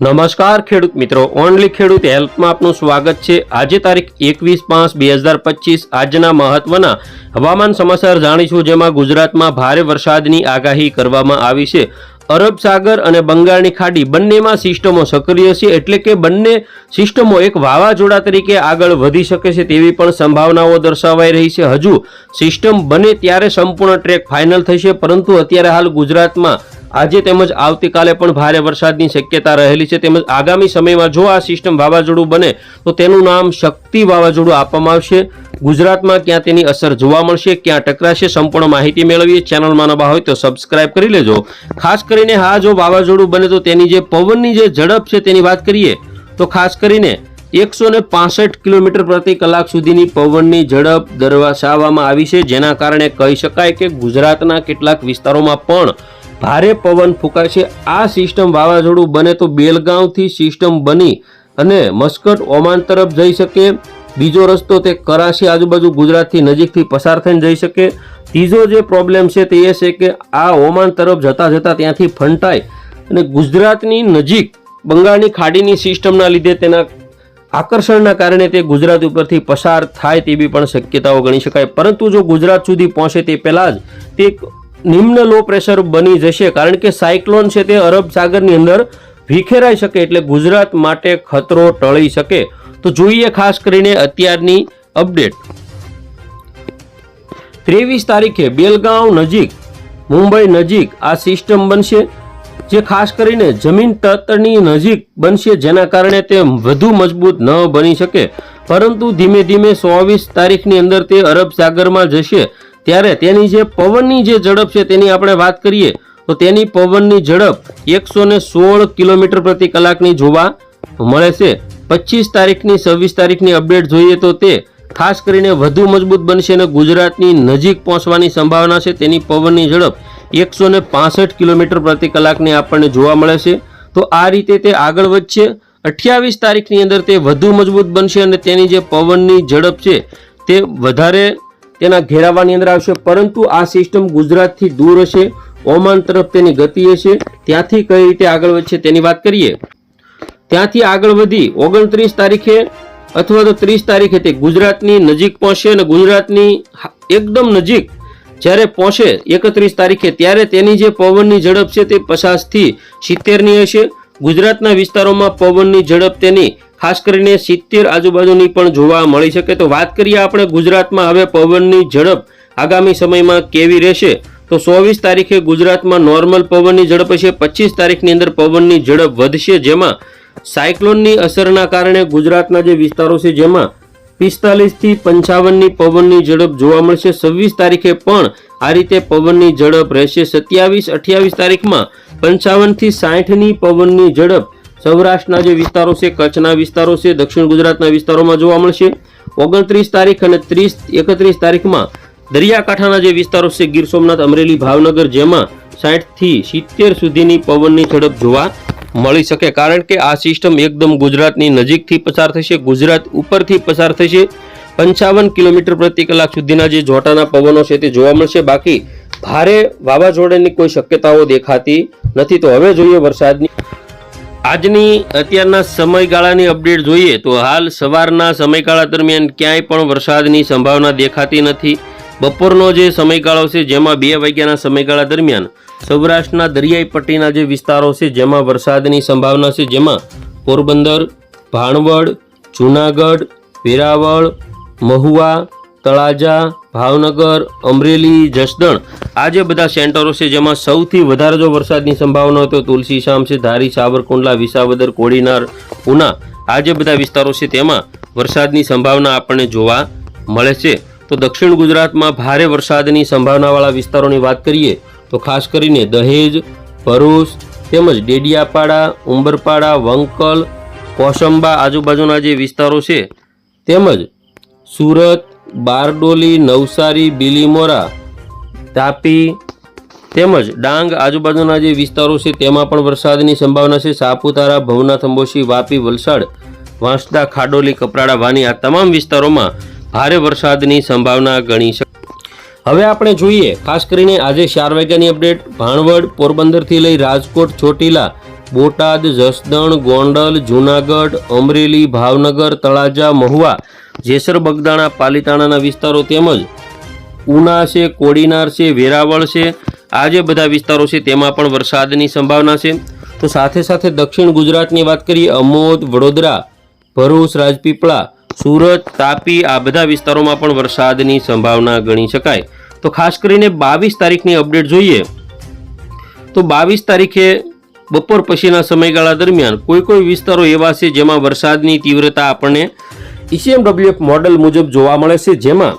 નમસ્કાર ખેડૂત મિત્રો, ઓનલી ખેડૂત હેલ્પમાં આપનું સ્વાગત છે. આજે તારીખ એકવીસ પાંચ બે હજાર પચીસ, આજના મહત્વના હવામાન સમાચાર જાણીશું, જેમાં ગુજરાતમાં ભારે વરસાદની આગાહી કરવામાં આવી છે. અરબ સાગર અને બંગાળની ખાડી બંનેમાં સિસ્ટમો સક્રિય છે એટલે કે બંને સિસ્ટમો એક વાવાઝોડા તરીકે આગળ વધી શકે છે તેવી પણ સંભાવનાઓ દર્શાવાઈ રહી છે. હજુ સિસ્ટમ બને ત્યારે સંપૂર્ણ ટ્રેક ફાઇનલ થશે, પરંતુ અત્યારે હાલ ગુજરાતમાં આજે તેમજ આવતીકાલે પણ ભારે વરસાદની શક્યતા રહેલી છે. તેમજ આગામી સમયમાં જો આ સિસ્ટમ વાવાઝોડું બને, તો તેનું નામ શક્તિ વાવાઝોડું આપવામાં આવશે. ગુજરાતમાં ક્યાં તેની અસર જોવા મળશે, ક્યાં ટકરાશે, સંપૂર્ણ માહિતી મેળવીએ. ચેનલમાં નવા હોય તો સબસ્ક્રાઇબ કરી લેજો. ખાસ કરીને હા, જો વાવાઝોડું બને તો તેની જે પવનની જે ઝડપ છે તેની વાત કરીએ, તો ખાસ કરીને એકસો ને પાસઠ કિલોમીટર પ્રતિ કલાક સુધીની પવનની ઝડપ દર્શાવવામાં આવી છે. જેના કારણે કહી શકાય કે ગુજરાતના કેટલાક વિસ્તારોમાં પણ ભારે પવન ફૂંકાશે. આ સિસ્ટમ વાવાઝોડું બને તો બેલગાંવથી સિસ્ટમ બની અને મસ્કટ ઓમાન તરફ જઈ શકે. બીજો રસ્તો તે કરાશી આજુબાજુ ગુજરાતથી નજીકથી પસાર થઈને જઈ શકે. ત્રીજો જે પ્રોબ્લેમ છે તે એ છે કે આ ઓમાન તરફ જતાં જતાં ત્યાંથી ફંટાય અને ગુજરાતની નજીક બંગાળની ખાડીની સિસ્ટમના લીધે તેના આકર્ષણના કારણે તે ગુજરાત ઉપરથી પસાર થાય તેવી પણ શક્યતાઓ ગણી શકાય. પરંતુ જો ગુજરાત સુધી પહોંચે તે પહેલાં જ તે નિમ્ન લો પ્રેશર બની જશે. કારણ કે સાયક્લોન છે તે અરબ સાગરની અંદર વિખેરાઈ શકે એટલે ગુજરાત માટે ખતરો ટળી શકે. તો જોઈએ ખાસ કરીને અત્યારની અપડેટ. ત્રેવીસ તારીખે બેલગાંવ નજીક, મુંબઈ નજીક આ સિસ્ટમ બનશે, જે ખાસ કરીને જમીન તટની નજીક બનશે, જેના કારણે તે વધુ મજબૂત ન બની શકે. પરંતુ ધીમે ધીમે ચોવીસ તારીખની અંદર તે અરબ સાગરમાં જશે. ત્યારે તેની જે પવનની જે ઝડપ છે તેની આપણે વાત કરીએ, તો તેની પવનની ઝડપ એકસો સોળ કિલોમીટર પ્રતિ કલાકની જોવા મળે છે. પચીસ તારીખની, છવ્વીસ તારીખની અપડેટ જોઈએ તો તે ખાસ કરીને વધુ મજબૂત બનશે અને ગુજરાતની નજીક પહોંચવાની સંભાવના છે. તેની પવનની ઝડપ એકસો ને કિલોમીટર પ્રતિ કલાકની આપણને જોવા મળે છે. તો આ રીતે તે આગળ વધશે. અઠ્યાવીસ તારીખની અંદર તે વધુ મજબૂત બનશે અને તેની જે પવનની ઝડપ છે તે વધારે તેના ઘેરાવાની અંદર આવશે. પરંતુ આ સિસ્ટમ ગુજરાતથી દૂર હશે. ઓમાન તરફ તેની ગતિ હશે. ત્યાંથી કઈ રીતે આગળ વધશે તેની વાત કરીએ. ત્યાંથી આગળ વધી ઓગણત્રીસ તારીખે અથવા તો ત્રીસ તારીખે તે ગુજરાતની નજીક પહોંચશે અને ગુજરાતની એકદમ નજીક જ્યારે પહોંચે એકત્રીસ તારીખે, ત્યારે તેની જે પવનની ઝડપ છે તે પચાસથી સિત્તેરની હશે. ગુજરાતના વિસ્તારોમાં પવનની ઝડપ તેની ખાસ કરીને સિત્તેર આજુબાજુની પણ જોવા મળી શકે. તો વાત કરીએ આપણે ગુજરાતમાં હવે પવનની ઝડપ આગામી સમયમાં કેવી રહેશે? તો ચોવીસ તારીખે ગુજરાતમાં નોર્મલ પવનની ઝડપ હશે, પચીસ તારીખની અંદર પવનની ઝડપ વધશે, જેમાં સાયક્લોનની અસરના કારણે ગુજરાતના જે વિસ્તારો છે જેમાં પિસ્તાલીસથી પંચાવનની પવનની ઝડપ જોવા મળશે. છવ્વીસ તારીખે પણ આ રીતે પવનની ઝડપ રહેશે. સત્યાવીસ, અઠ્યાવીસ તારીખમાં પંચાવનથી સાઠની પવનની ઝડપ સૌરાષ્ટ્રના જે વિસ્તારો છે, કચ્છના વિસ્તારો છે, દક્ષિણ ગુજરાતના વિસ્તારોમાં જોવા મળશે. ઓગણત્રીસ તારીખ અને ત્રીસ, એકત્રીસ તારીખમાં દરિયાકાંઠાના જે વિસ્તારો છે, ગીર સોમનાથ, અમરેલી, ભાવનગર, જેમાં સાઠથી સિત્તેર સુધીની પવનની ઝડપ જોવા મળી શકે કારણ કે આ સિસ્ટમ એકદમ ગુજરાતની નજીકથી પસાર થશે. ગુજરાત ઉપરથી પસાર થશે. પંચાવન કિલોમીટર પ્રતિ કલાક સુધીના જે જોટાના પવનો છે તે જોવા મળશે. બાકી ભારે વાવાઝોડાની કોઈ શક્યતાઓ દેખાતી નથી. તો હવે જોઈએ વરસાદની. આજની અત્યારના સમયગાળાની અપડેટ જોઈએ તો હાલ સવારના સમયગાળા દરમિયાન ક્યાંય પણ વરસાદની સંભાવના દેખાતી નથી. બપોરનો જે સમયગાળો છે, જેમાં બે વાગ્યાના સમયગાળા દરમિયાન સૌરાષ્ટ્રના દરિયાઈ પટ્ટીના જે વિસ્તારો છે, જેમાં વરસાદની સંભાવના છે, જેમાં પોરબંદર, ભાણવડ, જૂનાગઢ, વેરાવળ, મહુવા, તળાજા, ભાવનગર, અમરેલી, જસદણ આ જે બધા સેન્ટરો છે, જેમાં સૌથી વધારે જો વરસાદની સંભાવના તો તુલસીશામ છે, ધારી, સાવરકુંડલા, વિસાવદર, કોડીનાર, ઉના આ જે બધા વિસ્તારો છે, તેમાં વરસાદની સંભાવના આપણને જોવા મળે છે. તો દક્ષિણ ગુજરાતમાં ભારે વરસાદની સંભાવનાવાળા વિસ્તારોની વાત કરીએ તો ખાસ કરીને દહેજ, ભરૂચ તેમજ ડેડિયાપાડા, ઉંબરપાડા, વંકલ, કોસંબા આજુબાજુના જે વિસ્તારો છે, તેમજ સુરત, બારડોલી, નવસારી, બિલીમોરા, તાપી તેમજ ડાંગ આજુબાજુના જે વિસ્તારો છે, તેમાં પણ વરસાદની સંભાવના છે. સાપુતારા, ભવનાથ અંબોશી, વાપી, વલસાડ, વાંસદા, ખાડોલી, કપરાડા, વાની આ તમામ વિસ્તારોમાં ભારે વરસાદની સંભાવના ગણી શકે હવે આપણે જોઈએ, ખાસ કરીને આજે ચાર વાગ્યાની અપડેટ ભાણવડ, પોરબંદરથી લઈ રાજકોટ, ચોટીલા, બોટાદ, જસદણ, ગોંડલ, જૂનાગઢ, અમરેલી, ભાવનગર, તળાજા, મહુવા, જેસર, બગદાણા, પાલીતાણાના વિસ્તારો તેમજ ઉના છે, કોડીનાર છે, વેરાવળ છે આ જે બધા વિસ્તારો છે, તેમાં પણ વરસાદની સંભાવના છે. તો સાથે સાથે દક્ષિણ ગુજરાતની વાત કરીએ, અમોદ, વડોદરા, ભરૂચ, રાજપીપળા સુરત, તાપી આ બધા વિસ્તારોમાં પણ વરસાદની સંભાવના ગણી શકાય. તો ખાસ કરીને બાવીસ તારીખની અપડેટ જોઈએ તો બાવીસ તારીખે બપોર પછીના સમયગાળા દરમિયાન કોઈ કોઈ વિસ્તારો એવા છે જેમાં વરસાદની તીવ્રતા આપણને ઈસીએમડબ્લ્યુએફ મોડલ મુજબ જોવા મળે છે. જેમાં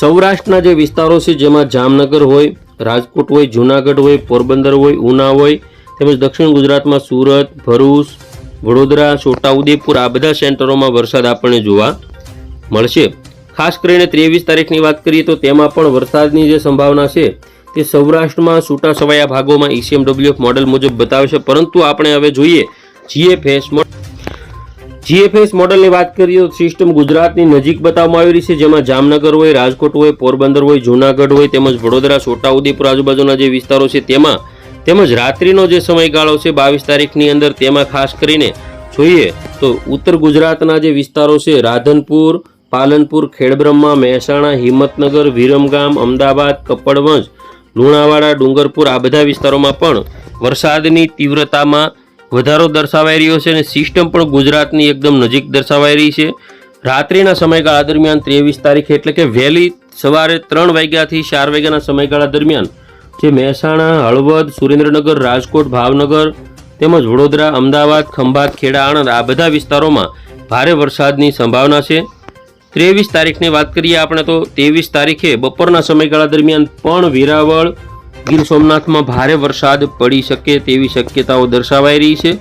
સૌરાષ્ટ્રના જે વિસ્તારો છે જેમાં જામનગર હોય, રાજકોટ હોય, જૂનાગઢ હોય, પોરબંદર હોય, ઉના હોય, તેમજ દક્ષિણ ગુજરાતમાં સુરત, ભરૂચ વડોદરા, છોટાઉદેપુર આ બધા સેન્ટરોમાં વરસાદ આપણને જોવા મળશે. ખાસ કરીને ત્રેવીસ તારીખની વાત કરીએ તો તેમાં પણ વરસાદની જે સંભાવના છે તે સૌરાષ્ટ્રમાં છૂટા છવાયા ભાગોમાં ઈસીએમડબ્લ્યુએફ મોડલ મુજબ બતાવશે. પરંતુ આપણે હવે જોઈએ જીએફએસ જીએફએસ મોડલની વાત કરીએ તો સિસ્ટમ ગુજરાતની નજીક બતાવવામાં આવી રહી છે, જેમાં જામનગર હોય, રાજકોટ હોય, પોરબંદર હોય, જૂનાગઢ હોય, તેમજ વડોદરા, છોટાઉદેપુર આજુબાજુના જે વિસ્તારો છે તેમાં તેમજ રાત્રિનો જે સમયગાળો છે બાવીસ તારીખની અંદર તેમાં ખાસ કરીને જોઈએ તો ઉત્તર ગુજરાતના જે વિસ્તારો છે, રાધનપુર, પાલનપુર, ખેડબ્રહ્મા, મહેસાણા, હિંમતનગર, વિરમગામ, અમદાવાદ, કપડવંજ, લુણાવાડા, ડુંગરપુર આ બધા વિસ્તારોમાં પણ વરસાદની તીવ્રતામાં વધારો દર્શાવાઈ રહ્યો છે અને સિસ્ટમ પણ ગુજરાતની એકદમ નજીક દર્શાવાઈ રહી છે. રાત્રિના સમયગાળા દરમિયાન ત્રેવીસ તારીખ એટલે કે વહેલી સવારે ત્રણ વાગ્યાથી ચાર વાગ્યાના સમયગાળા દરમિયાન જે મહેસાણા, હળવદ, સુરેન્દ્રનગર, રાજકોટ, ભાવનગર તેમજ વડોદરા, અમદાવાદ, ખંભાત ખેડા આણંદ આ બધા વિસ્તારોમાં ભારે વરસાદની સંભાવના છે. ત્રેવીસ તારીખની વાત કરીએ આપણે તો ત્રેવીસ તારીખે બપોરના સમયગાળા દરમિયાન પણ વેરાવળ, ગીર સોમનાથમાં ભારે વરસાદ પડી શકે તેવી શક્યતાઓ દર્શાવાઈ રહી છે.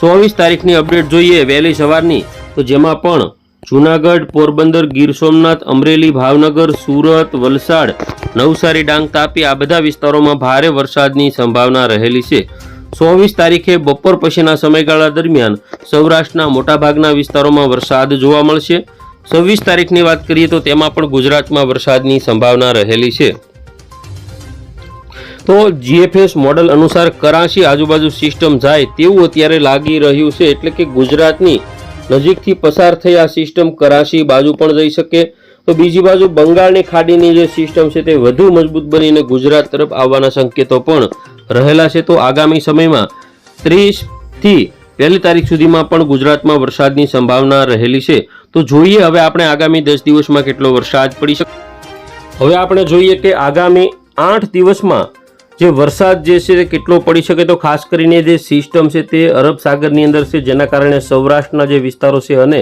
ચોવીસ તારીખની અપડેટ જોઈએ વહેલી સવારની તો જેમાં પણ જૂનાગઢ, પોરબંદર, ગીર સોમનાથ, અમરેલી, ભાવનગર, સુરત, વલસાડ, નવસારી, ડાંગ તાપી આ બધા વિસ્તારોમાં ભારે વરસાદની સંભાવના રહેલી છે. ચોવીસ તારીખે બપોર પછીના સમયગાળા દરમિયાન સૌરાષ્ટ્રના મોટાભાગના વિસ્તારોમાં વરસાદ જોવા મળશે. છવ્વીસ તારીખની વાત કરીએ તો તેમાં પણ ગુજરાતમાં વરસાદની સંભાવના રહેલી છે. તો જીએફએસ મોડલ અનુસાર કરાચી આજુબાજુ સિસ્ટમ જાય તેવું અત્યારે લાગી રહ્યું છે એટલે કે ગુજરાતની નજીકથી પસાર થઈ આ સિસ્ટમ કરાચી બાજુ પણ જઈ શકે. તો બીજી બાજુ બંગાળની ખાડીની જે સિસ્ટમ છે તે વધુ મજબૂત બનીને ગુજરાત તરફ આવવાના સંકેતો પણ રહેલા છે. તો આગામી સમયમાં ત્રીસથી પહેલી તારીખ સુધીમાં પણ ગુજરાતમાં વરસાદની સંભાવના રહેલી છે. તો જોઈએ હવે આપણે આગામી દસ દિવસમાં કેટલો વરસાદ પડી શકે હવે આપણે જોઈએ કે આગામી આઠ દિવસમાં જે વરસાદ જે છે તે કેટલો પડી શકે તો ખાસ કરીને જે સિસ્ટમ છે તે અરબ સાગરની અંદર છે, જેના કારણે સૌરાષ્ટ્રના જે વિસ્તારો છે અને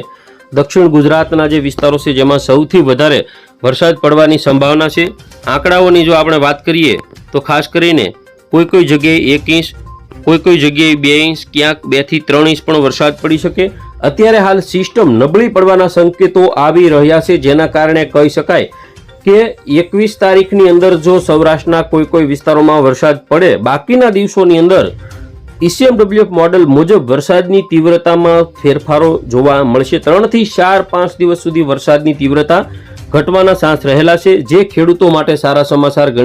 દક્ષિણ ગુજરાતના જે વિસ્તારો છે, જેમાં સૌથી વધારે વરસાદ પડવાની સંભાવના છે. આંકડાઓની જો આપણે વાત કરીએ, તો ખાસ કરીને કોઈ કોઈ જગ્યાએ એક ઇંચ, કોઈ કોઈ જગ્યાએ બે ઇંચ, ક્યાંક બેથી ત્રણ ઇંચ પણ વરસાદ પડી શકે. અત્યારે હાલ સિસ્ટમ નબળી પડવાના સંકેતો આવી રહ્યા છે, જેના કારણે કહી શકાય કે એકવીસ તારીખની અંદર જો સૌરાષ્ટ્રના કોઈ કોઈ વિસ્તારોમાં વરસાદ પડે, બાકીના દિવસોની અંદર ઈસીએમડબ્લ્યુએફ મોડલ મુજબ વરસાદની તીવ્રતામાં ફેરફારો જોવા મળશે. ત્રણથી ચાર પાંચ દિવસ સુધી વરસાદની તીવ્રતા ઘટવાના સાંસ રહેલા છે. જે ખેડૂતો માટે સારા સમાચાર ગણી